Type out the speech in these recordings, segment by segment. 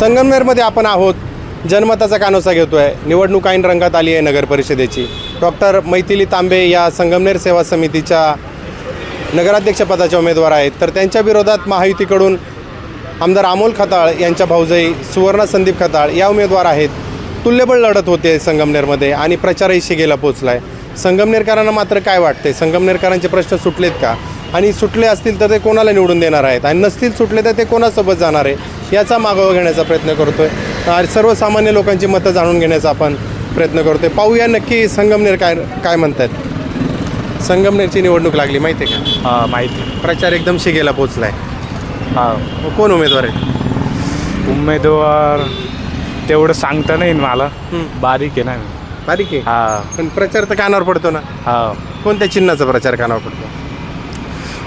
संगमनेरमध्ये आपण आहोत. जनमताचा कानोसा घेतोय. निवडणूक ऐन रंगात आली आहे नगर परिषदेची डॉक्टर मैथिली तांबे या संगमनेर सेवा समितीच्या नगराध्यक्षपदाच्या उमेदवार आहेत. तर त्यांच्या विरोधात महायुतीकडून आमदार अमोल खताळ यांच्या भाऊजाई सुवर्ण संदीप खताळ या उमेदवार आहेत. तुल्यबळ लढत होते संगमनेरमध्ये आणि प्रचारही शिगेला पोचला आहे संगमनेरकरांना मात्र काय वाटते संगमनेरकरांचे प्रश्न सुटलेत का? आणि सुटले असतील तर ते कोणाला निवडून देणार आहेत? आणि नसतील सुटले तर ते कोणासोबत जाणार आहे? याचा मागोवा घेण्याचा प्रयत्न करतोय. आणि सर्वसामान्य लोकांची मतं जाणून घेण्याचा आपण प्रयत्न करतोय. पाहूया नक्की संगमनेर काय काय म्हणतात संगमनेरची निवडणूक लागली माहिती आहे का? हा माहिती. प्रचार एकदम शिगेला पोचलाय हा. कोण उमेदवार आहे? उमेदवार तेवढं सांगता नाही मला. बारीक आहे ना. बारीक आहे? हा. पण प्रचार तर कानावर पडतो ना? हा. कोणत्या चिन्हाचा प्रचार कानावर पडतो?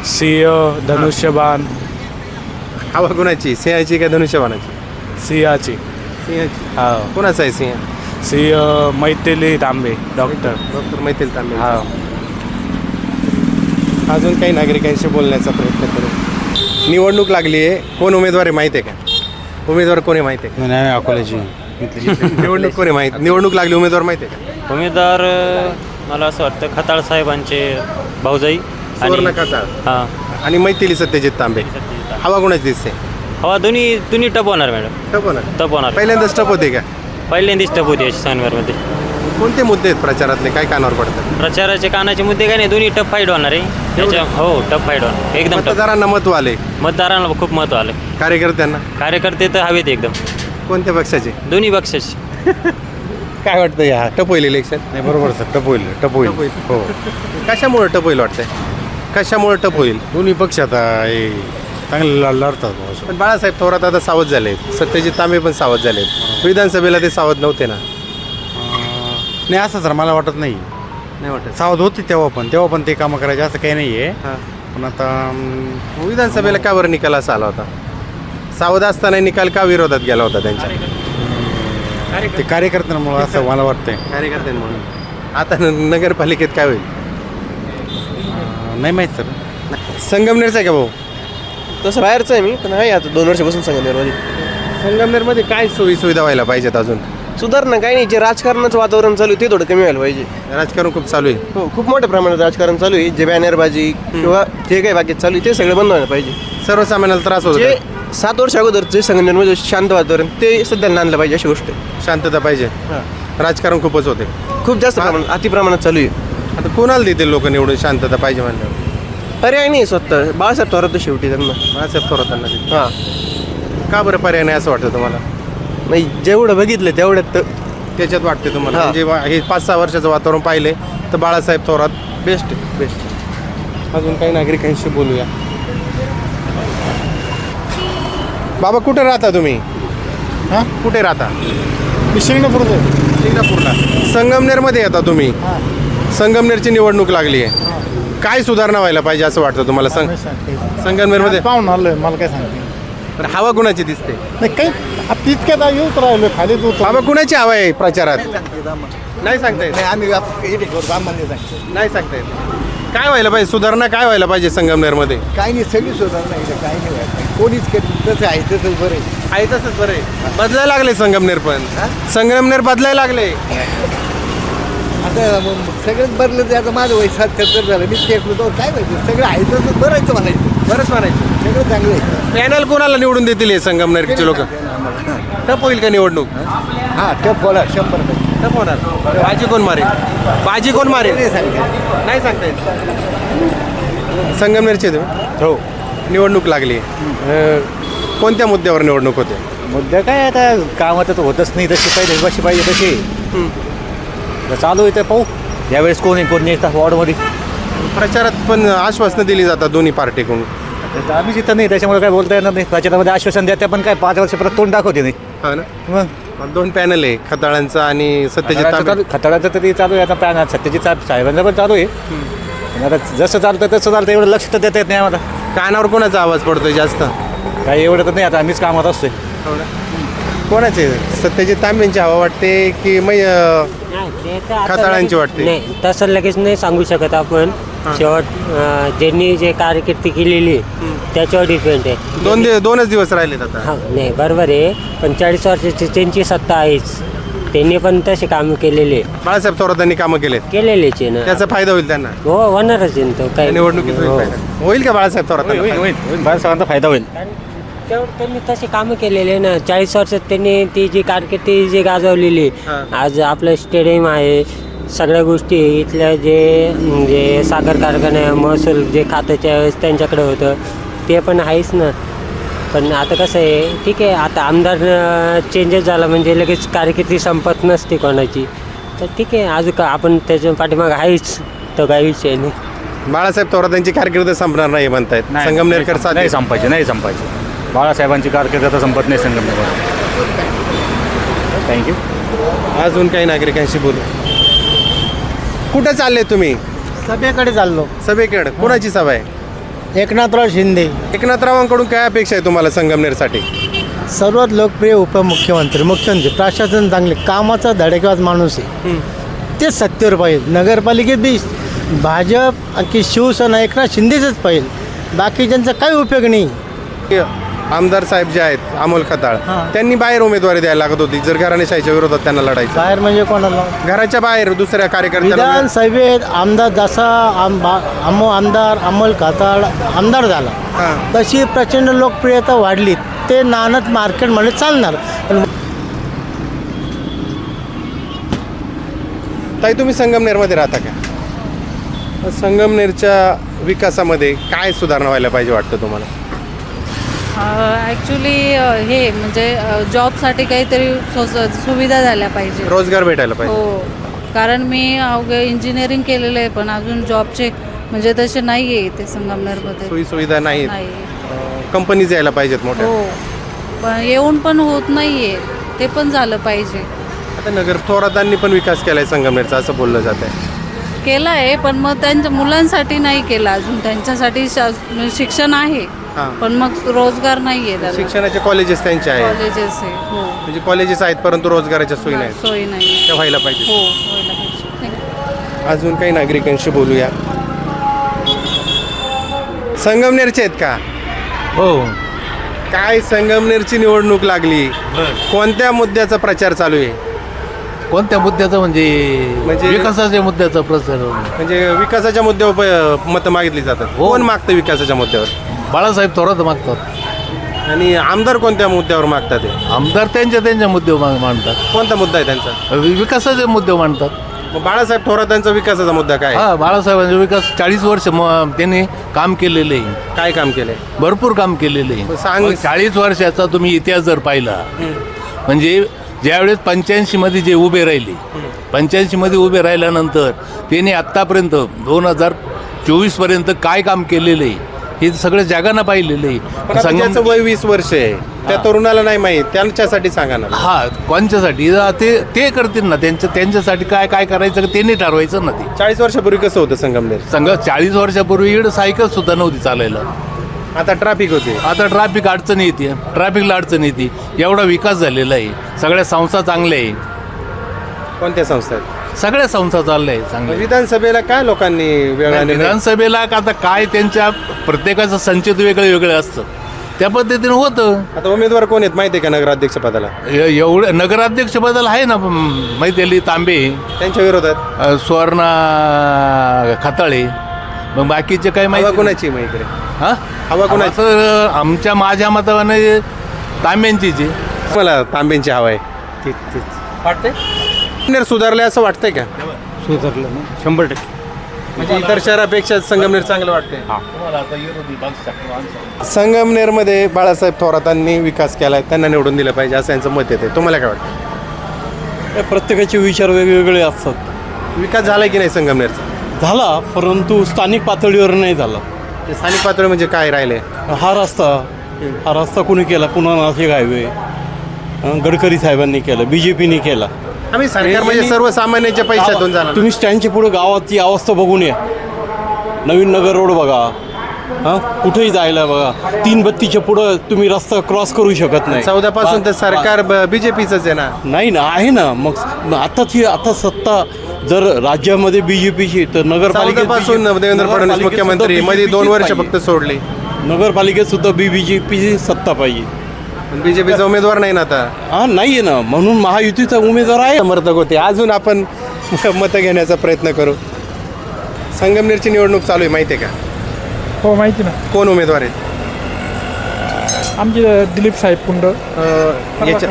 सिंह धनुष्यबाण हवा कुणाची? सिंहाची का धनुष्यबाणाची? सिंहाची. सिंहाची. हा कोणाचा आहे सिंह? सिंह मैथिली तांबे डॉक्टर डॉक्टर मैथिल तांबे. हा अजून काही नागरिकांशी बोलण्याचा प्रयत्न करू. निवडणूक लागली आहे. कोण उमेदवार आहे माहिती आहे का? उमेदवार कोण आहे माहिती आहे नाही अकोल्याची का निवडणूक कोण आहे माहिती? निवडणूक लागली उमेदवार माहिती आहे का? उमेदवार अ, मला असं वाटतं खताळ साहेबांचे भाऊजाई सुवर्ण आणि हां. आणि मैथिली सत्यजित तांबे. हवा कोणाची दिसते? हवा दोन्ही दोन्ही टप होणार मॅडम. टप ना टप होणार. पहिल्यांदाच टप होते का? पहिल्यांदाच टप होती सांगवारमध्ये कोणते मुद्दे आहेत प्रचारातले? काय कानावर पडतात? प्रचाराचे कानाचे मुद्दे काय नाही दोन्ही टप फाईट होणार आहे. त्याच्या हो टप फाईट होणार. एकदम मतदारांना महत्त्व आले. मतदारांना खूप महत्त्व आलं. कार्यकर्त्यांना? कार्यकर्ते तर हवेत एकदम. कोणत्या पक्षाचे? दोन्ही पक्षाचे. काय वाटतं या? टप होईल इलेक्शन नाही बरोबर सर. टप होईल टप होईल. टप होईल. हो. कशामुळे टप होईल वाटतंय? कशामुळे टप होईल? दोन्ही पक्ष आता हे चांगले ल- लढतात पण बाळासाहेब थोरात आता सावध झाले आहेत सत्यजित तांबे पण सावध झाले आहेत विधानसभेला ते सावध नव्हते ना. नाही असं तर मला वाटत नाही. नाही वाटत. सावध होते तेव्हा पण. तेव्हा पण ते कामं करायचे असं काही नाही आहे हां. पण आता अं, विधानसभेला का बरं निकाल असा आला होता? सावध असताना निकाल का विरोधात गेला होता त्यांच्या? ते कार्यकर्त्यांमुळं असं मला वाटतंय. कार्यकर्त्यांमुळे. आता न- नगरपालिकेत काय होईल? नाही माहीत सर. संगमनेरचा आहे का भाऊ? तसं बाहेरचं आहे मी पण आहे आता दोन वर्षापासून संगमनेरमध्ये. संगमनेरमध्ये काय सोयी सुविधा व्हायला पाहिजेत अजून? सुधारणा काही नाही जे राजकारणाचं वातावरण चालू आहे ते थोडं कमी व्हायला पाहिजे. राजकारण खूप चालू आहे. हो खूप मोठ्या प्रमाणात राजकारण चालू आहे जे बॅनरबाजी किंवा जे काही बाकी चालू आहे ते सगळं बंद व्हायला पाहिजे. सर्वसामान्याला त्रास जे होतो. सात वर्ष अगोदर जे संगमनेरमध्ये शांत वातावरण ते सध्या आणलं पाहिजे अशी गोष्ट. आहे. शांतता पाहिजे. राजकारण खूपच होते. खूप जास्त प्रमाणात अति प्रमाणात चालू आहे. आता कोणाला देतील लोक निवडून शांतता पाहिजे म्हणल्यावर? पर्याय नाही स्वतः. बाळासाहेब थोरात शेवटी त्यांना. बाळासाहेब थोरातांना देतील. हां. का बरं पर्याय नाही असं वाटतं तुम्हाला? नाही जेवढं बघितलं तेवढ्यात तर त्याच्यात वाटते तुम्हाला? हा. म्हणजे वा- हे पाच सहा वर्षाचं वातावरण पाहिले तर बाळासाहेब थोरात बेस्ट बेस्ट. अजून काही नागरिकांशी बोलूया. बाबा कुठे राहता तुम्ही? हां? कुठे राहता? शिंगणापूरचं सिंगापूरला संगमनेरमध्ये येता तुम्ही? संगमनेरची निवडणूक लागली आहे. काय सुधारणा व्हायला पाहिजे असं वाटतं तुम्हाला? संग संगमनेरमध्ये? पाहून आलोय मला काय सांगते. पण हवा कुणाची दिसते? नाही काही तितक्यात येऊच राहिलो खाली तू बाबा कुणाची हवा आहे प्रचारात? नाही सांगता येत नाही सांगता येत. काय व्हायला पाहिजे? सुधारणा काय व्हायला पाहिजे संगमनेरमध्ये? काही नाही सगळी सुधारणा इथे काही नाही व्हायचं कोणीच करीत तसं आहे तसंच बरं आहे. आहे तसंच बरं आहे. बदलायला लागले संगमनेर पण. संगमनेर बदलायला लागले. आता मग सगळंच बदलत आहे. आता माझं वय सात सत्तर झालं मी ते तो काय माहिती सगळं आहे तसंच बरं आहे म्हणायचं बरंच म्हणायचं सगळं चांगलं आहे. पॅनल कोणाला निवडून देतील हे संगमनेरचे लोक? टप होईल का निवडणूक? हां टप बोला शंभर टक्के. टप होणार. बाजी कोण मारेल? बाजी कोण मारेल? नाही सांगते नाही सांगता येत. संगमनेरचे तुम्ही हो. निवडणूक लागली. अं, कोणत्या मुद्द्यावर निवडणूक होते? मुद्दा काय आता कामात तर होतच नाही तशी पाहिजे कशी पाहिजे तशी. तर चालू आहे ते पाहू. यावेळेस कोण आहे कोण येतात वॉर्डमध्ये. प्रचारात पण आश्वासनं दिली जातात दोन्ही पार्टीकडून. तर आम्ही तिथं नाही त्याच्यामुळे काय बोलता येणार नाही. त्याच्यामध्ये आश्वासन द्या पण काय पाच वर्ष परत तोंड दाखवते नाही. हा ना? मग? दोन पॅनल आहे खताळांचं आणि सत्यजित तांबे खताळाचं तरी चालू आहे आता पॅन सत्यजित साहेब साहेबांचं पण चालू आहे. पण आता जसं चालतं तसं चालतं एवढं लक्ष तर देता येत नाही आम्हाला. कानावर कोणाचा आवाज पडतोय जास्त? काही एवढं तर नाही आता आम्हीच कामात असतोय. कोणाचे? सत्यजित तांबेंची हवा वाटते की मै अं, नाही ते तर आता खताळांची लगेच- वाटते. नाही तसं लगेच नाही सांगू शकत आपण. शेवट अं, ज्यांनी जे कारकिर्दी केलेली आहे, त्याच्यावर डिपेंड आहे. दोन दिवस दोनच दिवस राहिलेत आता. हा नाही बरोबर आहे. पण चाळीस वर्षाची त्यांची सत्ता आहेच. त्यांनी पण तसे कामं केलेले. बाळासाहेब थोरातांनी कामं केलेत. केलेलेच आहे ना. त्याचा फायदा होईल त्यांना. हो होणारच आहे ना तो या काही निवडणुकीत होईल हो. फायदा. होईल का बाळासाहेब थोरातांना होईल फायदा होईल. कारण तेवढं त्यांनी तसे कामं केलेले आहे ना. चाळीस वर्षात त्यांनी ती जी कारकिर्दी जी गाजवलेली. आज आपलं स्टेडियम आहे. सगळ्या गोष्टी इथल्या जे म्हणजे साखर कारखाना महसूल जे खात्याच्या वेळेस त्यांच्याकडे होतं ते पण आहेच ना. पण आता कसं आहे ठीक आहे आता आमदार चेंजेस झाला म्हणजे लगेच कारकिर्दी संपत नसते कोणाची. तर ठीक आहे अजून का आपण त्याच्या पाठीमागं आहेच तो काही विषय नाही. बाळासाहेब थोरातांची कारकीर्द संपणार नाही म्हणतायत. संगमनेरकर नाही संपायचे नाही संपायचे. बाळासाहेबांची कारकीर्द आता संपत नाही संगमनेर थँक्यू अजून काही नागरिकांशी बोलू. कुठं चालले तुम्ही? सभेकडे चाललो. सभेकडे. कोणाची सभा आहे? एकनाथराव शिंदे. एकनाथरावांकडून काय अपेक्षा आहे तुम्हाला संगमनेरसाठी? सर्वात लोकप्रिय उपमुख्यमंत्री मुख्यमंत्री प्रशासन चांगले कामाचा धडकेबाज माणूस आहे. तेच सत्तेवर पाहिजे. नगरपालिकेत बी भाजप की शिवसेना एकनाथ शिंदेचंच पाहिजे. बाकीच्यांचा काही उपयोग नाही. आमदार साहेब जे आहेत अमोल खताळ हां. त्यांनी बाहेर उमेदवारी द्यायला लागत होती. जर घराणेशाहीच्या विरोधात त्यांना लढायचं. बाहेर म्हणजे कोणाला? घराच्या बाहेर दुसऱ्या कार्यकर्त्याला विधानसभेत आमदार जसा आम बा- आमो आमदार अमोल खाताळ आमदार झाला. हां. तशी प्रचंड लोकप्रियता वाढली. ते नानद मार्केटमध्ये चालणार. पण ताई तुम्ही संगमनेरमध्ये राहता का? संगमनेरच्या विकासामध्ये काय सुधारणा व्हायला पाहिजे वाटतं तुम्हाला? ॲक्च्युली हे म्हणजे जॉबसाठी काहीतरी सुविधा झाल्या पाहिजे. रोजगार भेटायला पाहिजे. हो. कारण मी अवघे इंजिनिअरिंग केलेलं आहे पण अजून जॉबचे म्हणजे तसे नाही आहे इथे संगमनेरमध्ये. सोयी सुविधा नाही. कंपनीज यायला पाहिजेत मोठ्या. हो. पण येऊन पण होत नाही आहे ते पण झालं पाहिजे. आता नगर थोरातांनी पण विकास केलाय संगमनेरचा असं बोललं जात आहे. केलं आहे पण मग त्यांच्या मुलांसाठी नाही केलं. अजून त्यांच्यासाठी शिक्षण आहे. हां. पण मग रोजगार नाही आहे शिक्षणाचे कॉलेजेस त्यांचे आहेत. कॉलेजेस आहे हो. म्हणजे कॉलेजेस आहेत परंतु रोजगाराच्या सोयी नाहीत. सोयी नाही. त्या व्हायला पाहिजे हो व्हायला पाहिजे Thank you. अजून काही नागरिकांशी बोलूया. संगमनेरचे आहेत का? हो. काय संगमनेरची निवडणूक लागली? कोणत्या मुद्द्याचा प्रचार चालू आहे? कोणत्या मुद्द्याचं म्हणजे म्हणजे- विकासाच्या मुद्द्याचा प्रचार म्हणजे विकासाच्या मुद्द्यावर मतं मागितली जातात. हो. कोण मागतं विकासाच्या मुद्द्यावर? बाळासाहेब थोरात मागतात. आणि आमदार कोणत्या मुद्द्यावर मागतात? आमदार त्यांच्या त्यांच्या मुद्दे मा- मांडतात. कोणता मुद्दा आहे त्यांचा? वि- विकासाचे मुद्दे मांडतात. मग बाळासाहेब थोरातांचा विकासाचा मुद्दा काय आहे? हा बाळासाहेबांचा विकास चाळीस वर्ष म- त्यांनी काम केलेले आहे. काय काम केलंय भरपूर काम केलेले आहे. सांग- चाळीस वर्षाचा तुम्ही इतिहास जर पाहिला म्हणजे ज्यावेळेस पंच्याऐंशीमध्ये जे उभे राहिले पंच्याऐंशीमध्ये उभे राहिल्यानंतर त्यांनी आत्तापर्यंत दोन हजार चोवीसपर्यंत काय काम केलेलं आहे? हे सगळं जगानं पाहिलेलं पण आहे आता संगम वय वीस वर्ष आहे त्या तरुणाला नाही माहीत त्यांच्यासाठी सांगा ना. हा कोणच्यासाठी? हा, ते ते करतील ना त्यांच्या त्यांच्यासाठी काय काय करायचं त्यांनी ठरवायचं ना ते. चाळीस वर्षापूर्वी कसं होतं संगमनेर संघ चाळीस वर्षापूर्वी इकडं सायकल सुद्धा नव्हती चालायला. आता ट्रॅफिक होते. आता ट्रॅफिक अडचण येते. ट्रॅफिकला अडचण येते. एवढा विकास झालेला आहे. सगळ्या संस्था चांगल्या आहे. कोणत्या संस्था आहेत सगळ्या संस्था चालल्या आहे चांगल्या विधानसभेला काय लोकांनी विधानसभेला आता काय त्यांच्या प्रत्येकाचं संचित वेगळं वेगळं असतं. त्या पद्धतीने होतं. आता उमेदवार कोण आहेत माहिती आहे का नगराध्यक्ष पदाला? ए- एवढं नगराध्यक्ष बदल आहे ना म- तांबे. त्यांच्या विरोधात? अ, सुवर्णा खताळे. मग बाकीचे काय हवा माहिती? कोणाची मग इकडे? हा? हवा कोणाची? तर आमच्या माझ्या मताने तांब्यांचीच आहे. मला तांब्यांची हवा आहे. वाटते संगमनेर सुधारले असं वाटतंय का? सुधारलं ना शंभर टक्के. म्हणजे इतर शहरापेक्षा संगमनेर चांगलं वाटतंय. संगमनेरमध्ये बाळासाहेब थोरातांनी विकास केलाय त्यांना निवडून दिलं पाहिजे असं यांचं मत येते तुम्हाला काय वाटतं? प्रत्येकाचे विचार वेगवेगळे असतात. विकास झालाय की नाही संगमनेरचा? झाला परंतु स्थानिक पातळीवर नाही झाला. ते स्थानिक पातळी म्हणजे काय राहिले? हा रस्ता हा रस्ता कोणी केला? पुन्हा नाशिक हायवे अं, गडकरी साहेबांनी केलं बी जे पीने केला. आम्ही सरकार म्हणजे सर्वसामान्यांच्या पैशातून झाला तुम्ही स्टँडच्या पुढे गावाची अवस्था बघून या. नवीन नगर रोड बघा. हां? कुठेही जायला बघा. तीन बत्तीच्या पुढं तुम्ही रस्ता क्रॉस करू शकत नाही. चौदा पासून तर सरकार बीजेपीच आहे ना. नाही ना आहे ना. मग आताची आता सत्ता जर राज्यामध्ये बी जे पीची तर नगरपालिकेत पासून BJP देवेंद्र फडणवीस मुख्यमंत्री मध्ये दोन वर्ष फक्त सोडली. नगरपालिकेत सुद्धा बी बी जे पीची सत्ता पाहिजे. बीजेपीचा उमेदवार नाही ना आता? हा नाही आहे ना. म्हणून महायुतीचा उमेदवार आहे. समर्थक होते. अजून आपण मतं घेण्याचा प्रयत्न करू. संगमनेरची निवडणूक चालू आहे माहिती आहे का? हो माहिती ना. कोण उमेदवार आहेत? आमचे दिलीप साहेब कुंड. अं, याच्या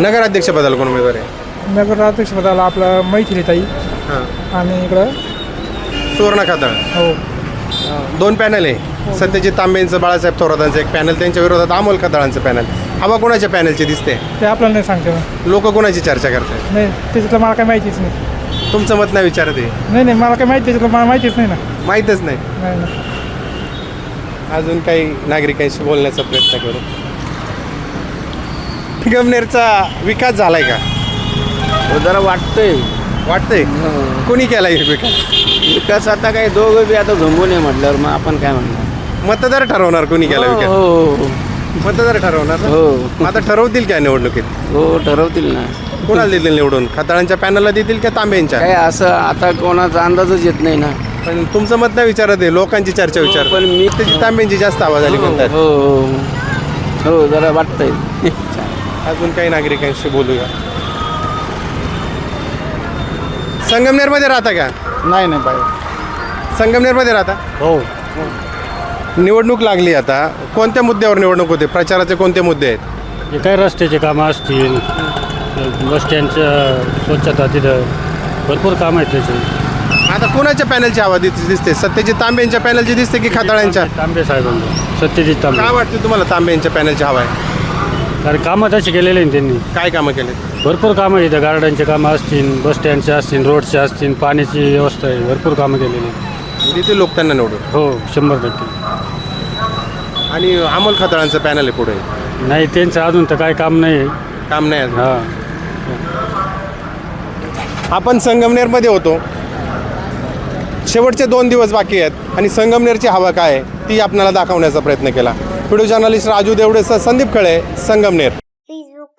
नगराध्यक्षपदाला कोण उमेदवार आहे? नगर अध्यक्षपदाला आपला मैथिलीताई हां. आणि इकडं सुवर्ण खाताळ. हो. दोन पॅनल आहे. सत्यजित तांबेंचं बाळासाहेब थोरातांचं एक पॅनल त्यांच्या विरोधात अमोल खताळांचं पॅनल. हवा कोणाच्या पॅनलची दिसते? ते आपल्याला नाही सांगते. लोक कोणाची चर्चा करतात नाही त्याच्यातलं मला काही माहितीच नाही. तुमचं मत नाही विचारत आहे? नाही नाही मला काही माहिती त्याच्यातलं मला माहितीच नाही ना. माहीतच नाही. नाही ना अजून काही नागरिकांशी बोलण्याचा प्रयत्न करू. गमनेरचा विकास झालाय का? जरा वाटतंय. वाटतंय? कोणी केलाय विकास? विकास आता काय दोघं बी आता झोंबून आहे म्हटल्यावर मग आपण काय म्हणणार? मतदार ठरवणार कोणी केला विकास? हो. मतदार ठरवणार ना? हो. आता ठरवतील काय निवडणुकीत? हो ठरवतील ना. कोणाला देतील निवडून? खताळांच्या पॅनलला देतील का तांब्यांच्या काय असं आता कोणाचा अंदाजच येत नाही ना. पण तुमचं मत नाही विचारत आहे लोकांची चर्चा विचार पण मी त्याची तांब्यांची जास्त आवाज आली हो म्हणतात. हो हो. हो जरा वाटतंय. अजून काही नागरिकांशी बोलूया. संगमनेरमध्ये राहता का? नाही नाही पाहिजे संगमनेरमध्ये राहता? हो. निवडणूक लागली आता. कोणत्या मुद्द्यावर निवडणूक होते? प्रचाराचे कोणते मुद्दे आहेत? जे काही रस्त्याचे कामं असतील बस स्टँडचं स्वच्छता तिथं भरपूर काम आहेत त्याचे. आता कोणाच्या पॅनलची हवा दिस- दिसते? सत्यजित तांबेंच्या पॅनलची दिसते की खाताळ्यांच्या? तांबे साहेबांचं. सत्यजित तांबे. काय वाटते तुम्हाला तांबेंच्या पॅनलची हवा आहे? कारण कामं तशी केलेली आहेत त्यांनी. काय कामं केले भरपूर कामं इथं. गार्डनचे कामं असतील बस स्टँडचे असतील रोडचे असतील पाण्याची व्यवस्था आहे. भरपूर कामं केलेली आहेत. तिथे लोक त्यांना निवडून. हो शंभर टक्के. आणि अमोल खताळांचं पॅनल आहे पुढे. नाही त्यांचं अजून तर काय काम नाही. काम नाही अजून. हां. आपण संगमनेरमध्ये होतो. शेवटचे दोन दिवस बाकी आहेत. आणि संगमनेरची हवा काय आहे ती आपल्याला दाखवण्याचा प्रयत्न केला. व्हिडिओ जर्नलिस्ट राजू देवडेसह संदीप खळे संगमनेर.